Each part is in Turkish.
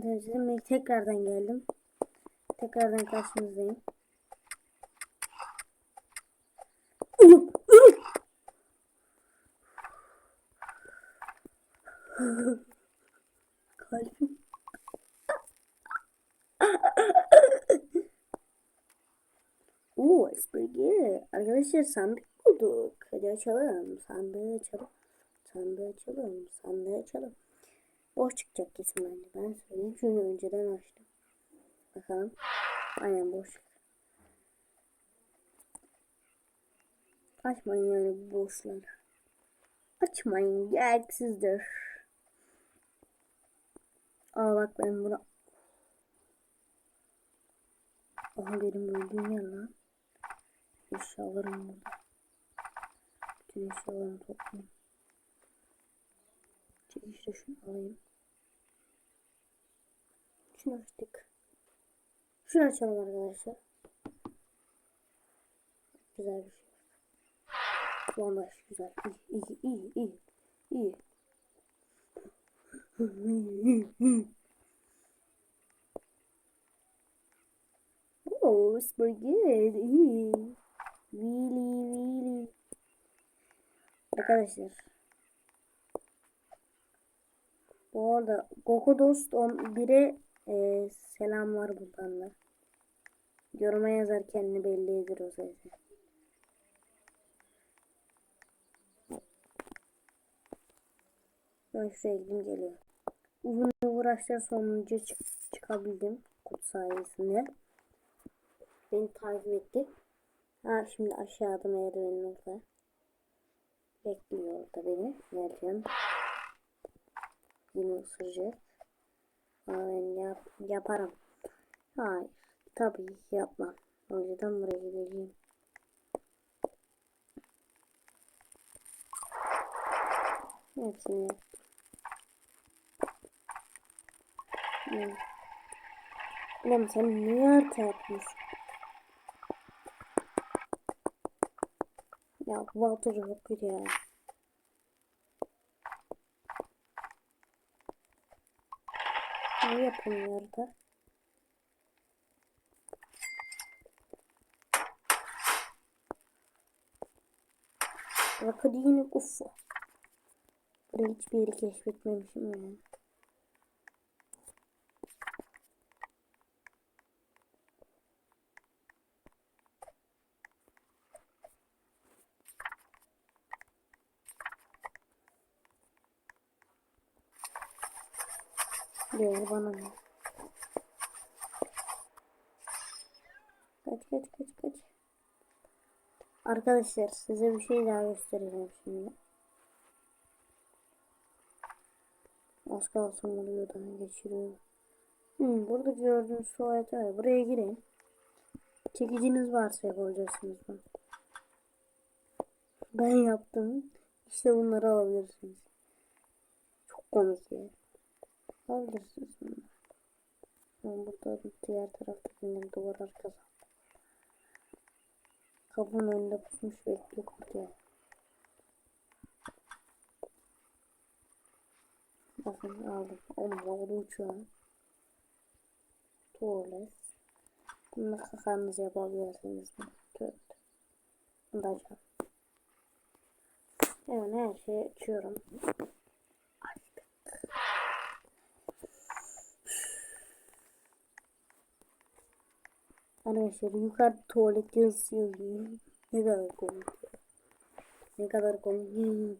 Tamam temizledim. Tekrardan geldim. Tekrardan karşınızdayım. Kalbim. Oo, esprili. Arkadaşlar sandık bulduk. Hadi açalım. Sandığı açalım. Sandığı açalım. Sandığı açalım. Boş çıkacak kesin bence. Ben söyleyeyim. Çünkü önceden açtım. Bakalım. Aynen boş. Açmayın yani boşları. Açmayın. Gereksizdir. Aa bak ben buna... Aha benim öldüğüm yer lan. Eşyalarım burada. Bütün eşyalarımı toplayayım. Çekişte şunu alayım. Şunu açtık. Şunu açalım arkadaşlar. Güzel bir şey. Vallahi güzel. İyi, iyi, iyi, iyi. iyi. oh, it's pretty good. Really, really. Arkadaşlar. Bu arada Goku Dost 11'e e, selamlar buradan da. Yoruma yazar kendini belli eder o zaten. Ben şuraya gideyim geliyor. Uzun uğraşlar sonucu çık çıkabildim kurt sayesinde. Beni takip etti. Ha şimdi aşağıda merdivenin orada. Bekliyor orada beni. Merdiven. Yine ısıracak. Ben yap yaparım. Hayır. Tabii yapmam. O yüzden buraya gideceğim. Hepsini yap. Hmm. Ulan sen niye harita yapmışsın? Ya çok kötü ya. Ne yapamıyor da? Rakadini kufu. Buraya hiçbir yeri keşfetmemişim yani. Diyor bana ne? Kaç kaç kaç kaç. Arkadaşlar size bir şey daha göstereceğim şimdi. Az kalsın oluyordan geçiriyorum. Hmm, burada gördüğünüz tuvalet var. Buraya girin. Çekiciniz varsa yapacaksınız bunu. Ben yaptım. İşte bunları alabilirsiniz. Çok komik ya. Alabilirsiniz bunu. Ben burada diğer tarafta benim duvar arkası. Kapının önünde pusmuş bekliyor kurtuyor. Bakın aldım. Oğlum havada uçuyor. Tuvalet. Bunu kakanızı yapabilirsiniz. Tövbe. Bunu da açalım. Hemen her şeyi açıyorum. Arkadaşlar yukarı tuvalet yazıyor. Ne kadar komik. Ne kadar komik.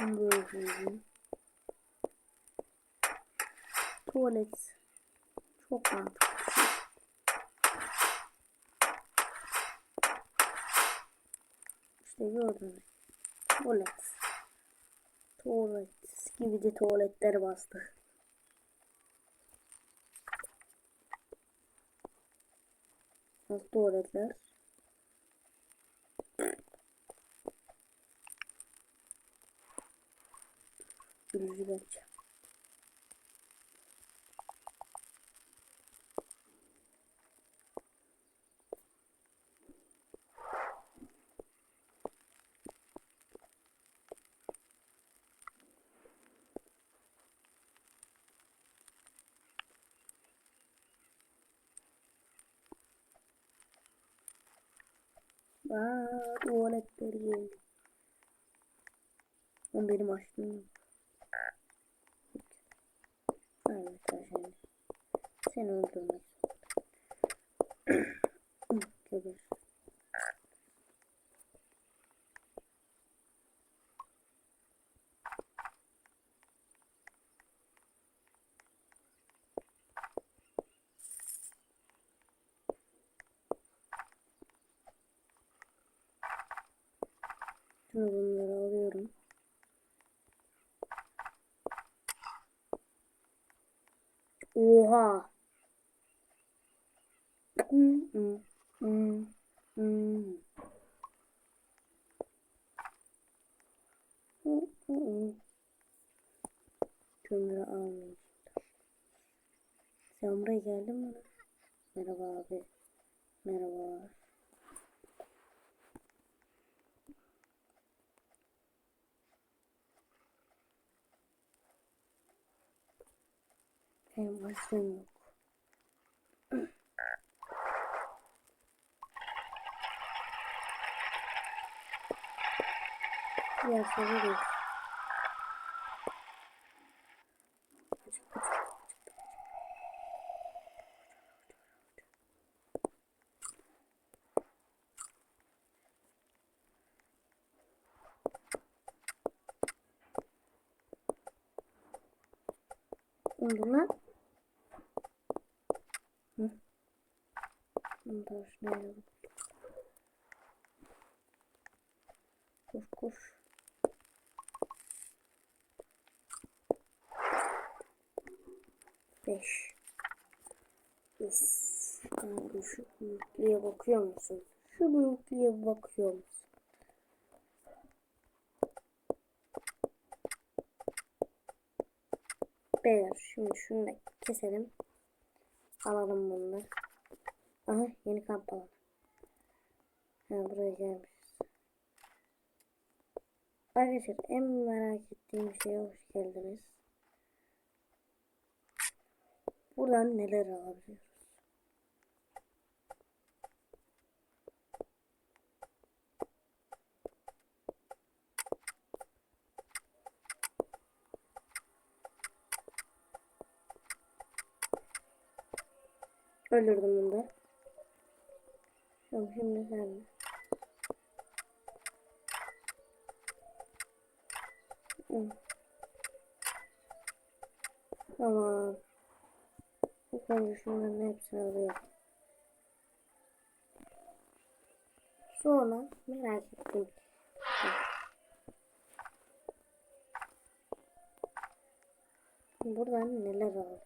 Böyle. Tuvalet. Çok mantıklı. İşte gördünüz. Tuvalet. Tuvalet. Gibi de tuvaletler bastı. Nasıl tuvaletler? Gülücü bence. Aa, tuvaletleri geldi. O benim açtığım. Evet şimdi. Seni öldürmek. Geber. Şimdi bunları alıyorum. Oha. Kömürü almayayım. Sen buraya geldin mi? Merhaba abi. Merhaba. Benim başlığım yok. Diğer soru değil. Açık, Alalım. Koş koş. Beş. Kanka şu büyüklüğe bakıyor musun? Şu büyüklüğe bakıyor musun? Beyler şimdi şunu da keselim. Alalım bunu. Aha yeni kamp alanı. Ha buraya gelmişiz. Arkadaşlar en merak ettiğim şeye hoş geldiniz. Buradan neler alabiliyoruz? Öldürdüm bunu da. Tamam şimdi sen de. Tamam. İlk önce şunların hepsini alıyorum. Sonra merak ettim. Buradan neler alabiliriz?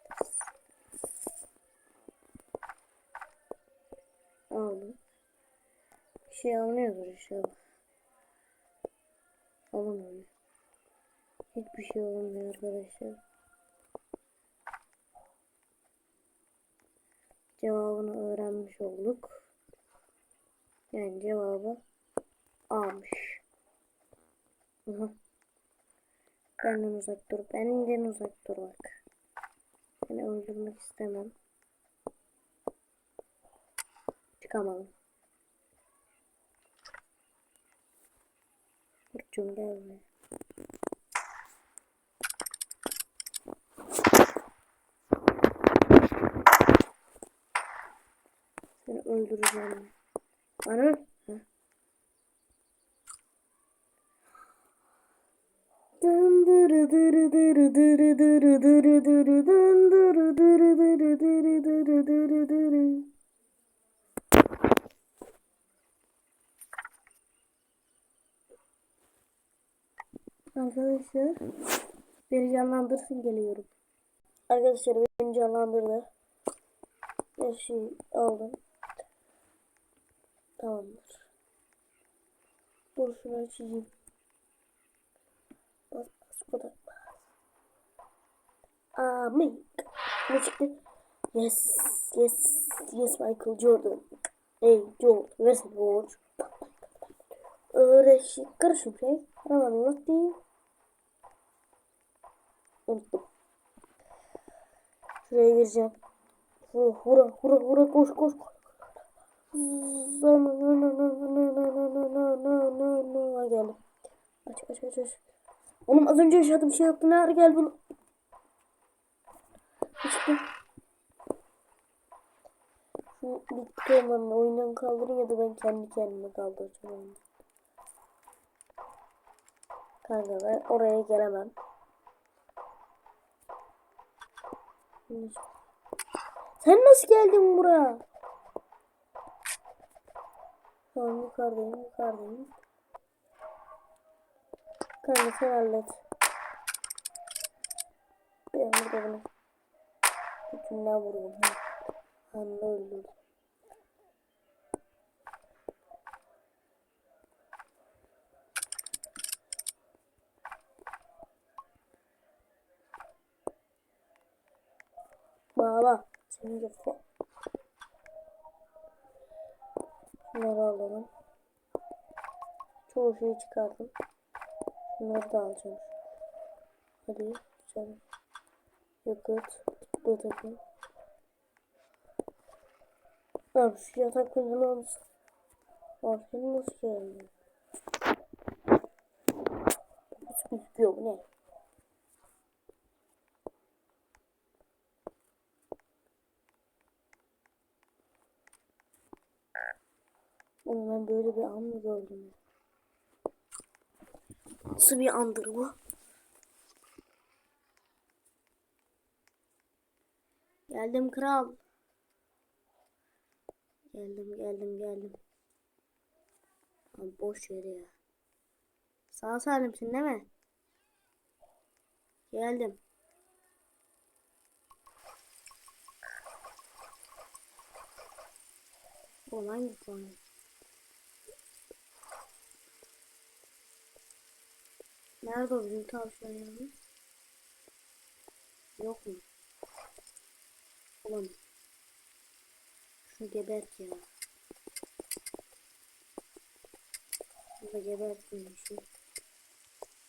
Aldım. Bir şey alınıyordur inşallah. Alınmıyor. Hiçbir şey olmuyor arkadaşlar. Cevabını öğrenmiş olduk. Yani cevabı almış. Aha. Benden uzak dur. Benden uzak dur bak. Seni öldürmek istemem. Çıkamadım. Gel buraya. Seni öldüreceğim. Dın dırı dırı dırı dırı dırı dırı dırı dırı dırı dırı dırı dırı dırı dırı. Arkadaşlar beni canlandırsın geliyorum. Arkadaşlar beni canlandırdı. Her şeyi aldım. Tamamdır. Şunu açayım. Bas bas bu kadar. Amin. Ne çıktı? Yes, yes, yes Michael Jordan. Hey Jordan, where's the watch? Öyle şey, karışım şey. Hemen anlatayım. Unuttum. Şuraya gireceğim. Hura hura hura hura koş koş. Geldim. Aç aç aç aç. Oğlum az önce yaşadığım şey yoktu. Nerede gel bunu? Çıktı. Şu bitti olmanın oyundan kaldırın ya da ben kendi kendime kaldıracağım. Kanka ben oraya gelemem. Sen nasıl geldin buraya? Tamam yukarıdayım yukarıdayım. Kanka sen hallet. Ben burada bunu. Bütünden vururum. Anla öldürdüm. Fa- Şunları alalım. Çoğu şeyi çıkardım. Bunları da alacağım. Hadi canım. Yakıt. Bu takım. Abi şu yatak olmuş. Abi seni nasıl gözüküyor bu ne? Oğlum ben böyle bir an mı gördüm? Nasıl bir andır bu? Geldim kral. Geldim geldim geldim. Abi boş yere ya. Sağ salimsin değil mi? Geldim. Oğlum hangi puan? Nerede o bizim tavşan? Yok mu? Oğlum. Şunu gebert ya. Şunu da geberteyim şu.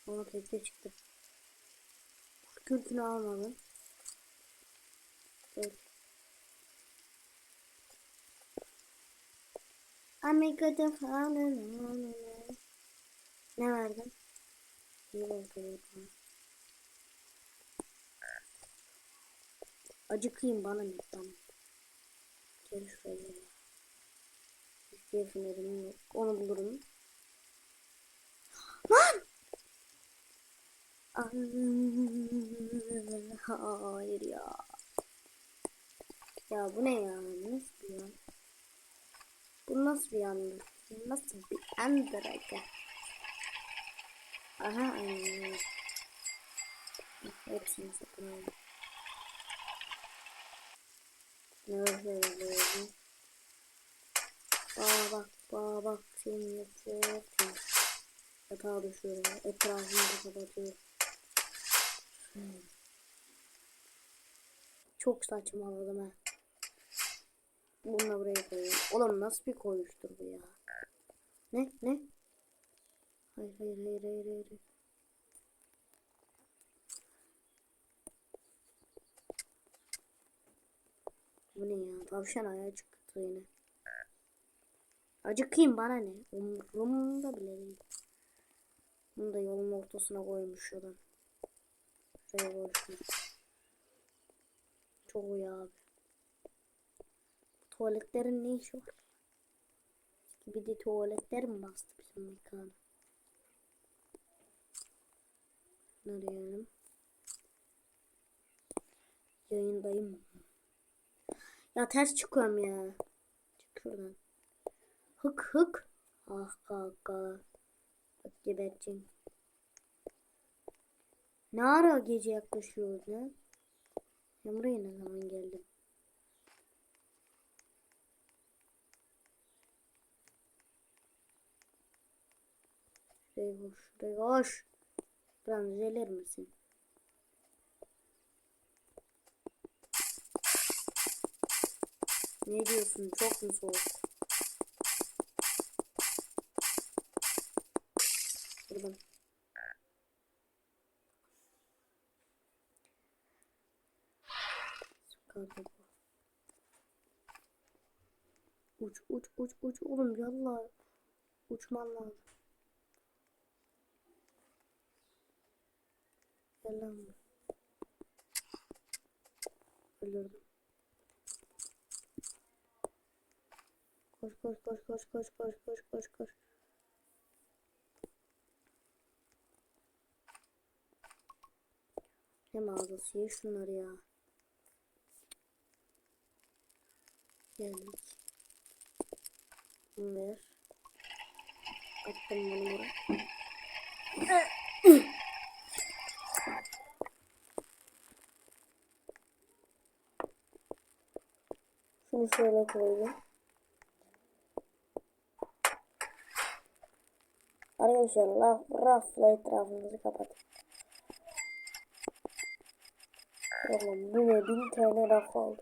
Ona tekte çıktı. Şu kürkünü almadım. Dur. Amerika'da falan ne verdim? Oldu ya. Acıkayım bana bana. Gel şuraya ya. Hiçbir fenerim. Onu bulurum. Lan! Hayır ya. Ya bu ne ya? Nasıl bir yan? Bu nasıl bir yandı? Nasıl bir andır aga? Aha aynen. Hepsini satın aldım. Ne öyle Bana bak, bana bak. Seni yapıyorum. Yatağa düşüyorum. Etrafımı da kapatıyorum. Hmm. Çok saçmaladım ha. Bunu da buraya koyuyorum. Oğlum nasıl bir koyuştur bu ya? Ne? Ne? Hayır hayır hayır hayır hayır. Bu ne ya? Tavşan ayağı çıktı yine. Acıkayım bana ne? Umurumda bile değil. Bunu da yolun ortasına koymuş adam. Şuraya koymuşlar. Çok iyi abi. Tuvaletlerin ne işi var? Bir de tuvaletler mi bastı bizim mekanı? Diyelim? Yayındayım. Ya ters çıkıyorum ya. Çık şuradan. Hık hık. Ah kaka. Bak geberteceğim. Ne ara gece yaklaşıyor ne? Ben ne zaman geldim? Şuraya koş, şuraya koş. Biraz düzelir misin? Ne diyorsun? Çok mu soğuk? Buradan. Uç uç uç uç oğlum yallah. Uçman lazım. Gel lan. buraya. Öldürdüm. Koş koş koş koş koş koş koş koş koş. Ne mağazası ye şunları ya. Geldik. Bunu ver. Attım bunu buraya. Şunu şöyle koyayım. Arkadaşlar raf, rafla etrafımızı kapatın. Oğlum bu ne bin tane raf aldı.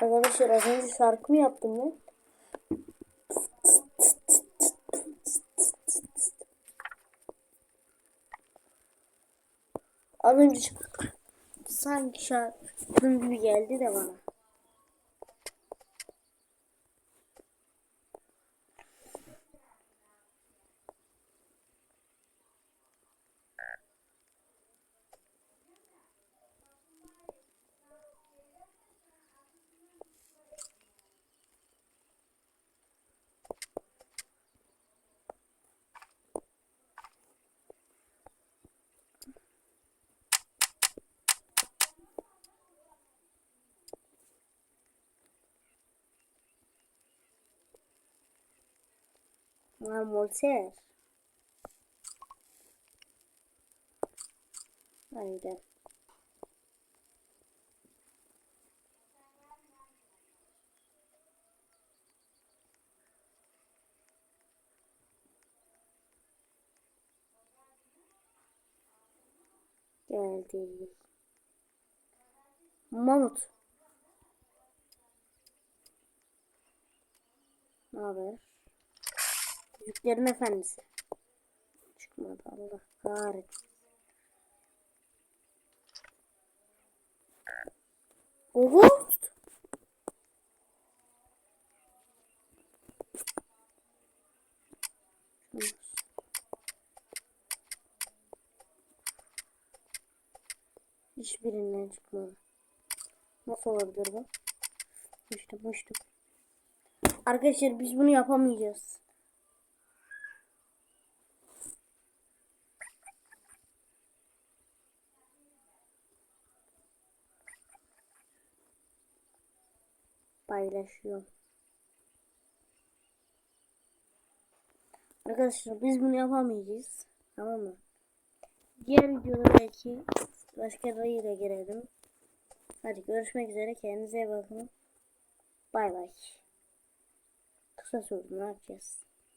Arkadaşlar az önce şarkı mı yaptım ben? Az önce sanki şarkı gibi geldi de bana. Ha Molter. Haydi. Geldi. Mamut. Ne haber? Yüzüklerin efendisi. Çıkmadı Allah kahretsin. Ghost. Hiçbirinden çıkmadı. Nasıl olabilir bu? Uçtum uçtum. Arkadaşlar biz bunu yapamayacağız. Paylaşıyorum. Arkadaşlar biz bunu yapamayacağız. Tamam mı? Diğer videoda belki başka dayıyla girelim. Hadi görüşmek üzere. Kendinize iyi bakın. Bay bay. Kısa sürdü ne yapacağız?